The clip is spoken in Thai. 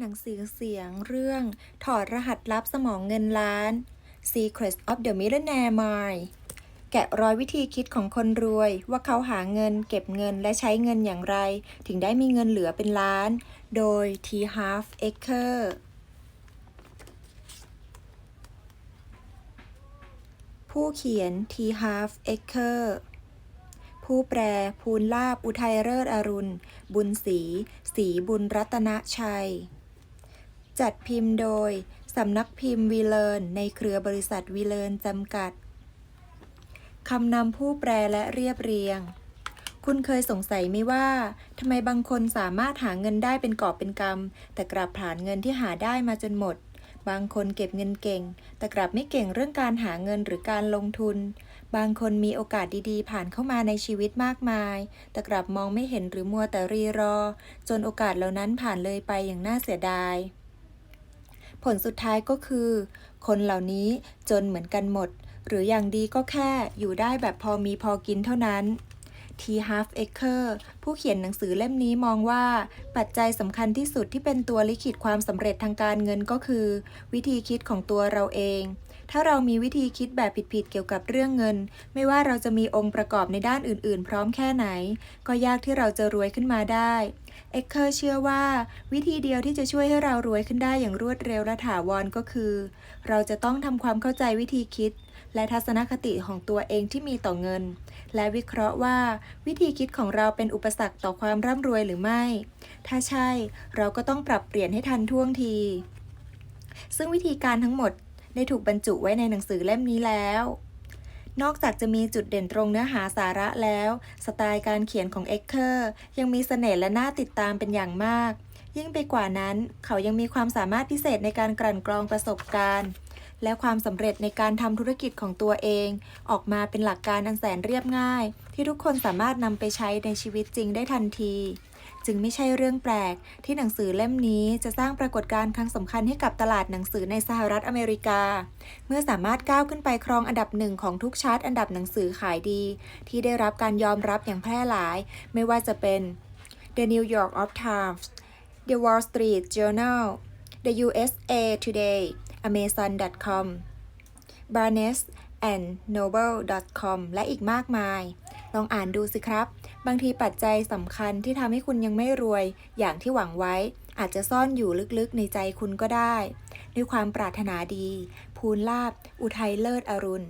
หนังสือเสียงเรื่องถอดรหัสลับสมองเงินล้าน Secrets of the Millionaire Mind แกะรอยวิธีคิดของคนรวย ว่าเขาหาเงิน เก็บเงินและใช้เงินอย่างไร ถึงได้มีเงินเหลือเป็นล้าน โดย T. Half Acre ผู้เขียน T. Half Acre ผู้แปลภูลลาบอุทัยเลิศอรุณ บุญศรี ศรีบุญรัตนชัย จัดพิมพ์โดย สำนักพิมพ์วีเลนในเครือบริษัทวีเลนจำกัด คำนำผู้แปลและเรียบเรียง คุณเคยสงสัยไหมว่าทำไมบางคนสามารถหาเงินได้เป็นกอบเป็นกำแต่กลับผลาญเงินที่หาได้มาจนหมด บางคนเก็บเงินเก่ง แต่กลับไม่เก่งเรื่องการหาเงินหรือการลงทุน บางคนมีโอกาสดีๆ ผ่านเข้ามาในชีวิตมากมาย แต่กลับมองไม่เห็นหรือมัวแต่รีรอ จนโอกาสเหล่านั้นผ่านเลยไปอย่างน่าเสียดาย ผลสุดท้ายก็คือ คนเหล่านี้จนเหมือนกันหมด หรืออย่างดีก็แค่อยู่ได้แบบพอมีพอกินเท่านั้น T. Half Acre ผู้เขียนหนังสือเล่มนี้มองว่า ปัจจัยสำคัญที่สุดที่เป็นตัวลิขิตความสำเร็จทางการเงินก็คือ วิธีคิดของตัวเราเอง ถ้าเรามีวิธีคิดแบบผิดๆเกี่ยวกับเรื่องเงิน ไม่ว่าเราจะมีองค์ประกอบในด้านอื่นๆ พร้อมแค่ไหน ก็ยากที่เราจะรวยขึ้นมาได้เอ็กเคอร์เชื่อว่า วิธีเดียวที่จะช่วยให้เรารวยขึ้นได้อย่างรวดเร็วและถาวรก็คือ เราจะต้องทำความเข้าใจวิธีคิด และทัศนคติของตัวเองที่มีต่อเงิน และวิเคราะห์ว่า วิธีคิดของเราเป็นอุปสรรคต่อความร่ำรวยหรือไม่ ถ้าใช่ เราก็ต้องปรับเปลี่ยนให้ทันท่วงทีซึ่งวิธีการทั้งหมด ได้ถูกบรรจุไว้ในหนังสือเล่มนี้แล้ว นอกจากจะมีจุดเด่นตรงเนื้อหาสาระแล้ว สไตล์การเขียนของเอ็กเคอร์ยังมีเสน่ห์และน่าติดตามเป็นอย่างมาก ยิ่งไปกว่านั้นเขายังมีความสามารถพิเศษในการกลั่นกรองประสบการณ์และความสำเร็จในการทำธุรกิจของตัวเอง ออกมาเป็นหลักการอันแสนเรียบง่าย ที่ทุกคนสามารถนำไปใช้ในชีวิตจริงได้ทันที จึงไม่ใช่เรื่องแปลก ที่หนังสือเล่มนี้จะสร้างปรากฏการณ์ครั้งสำคัญให้กับตลาดหนังสือในสหรัฐอเมริกา เมื่อสามารถก้าวขึ้นไปครองอันดับหนึ่งของทุกชาร์ตอันดับหนังสือขายดี ที่ได้รับการยอมรับอย่างแพร่หลาย ไม่ว่าจะเป็น The New York of Times The Wall Street Journal The USA Today Amazon.com Barnes and Noble.com และอีกมากมาย ลองอ่านดูสิครับ บางทีปัจจัยสำคัญที่ทำให้คุณยังไม่รวยอย่างที่หวังไว้ อาจจะซ่อนอยู่ลึกๆในใจคุณก็ได้ ด้วยความปรารถนาดี ภูลลาบ อุทัยเลิศอรุณ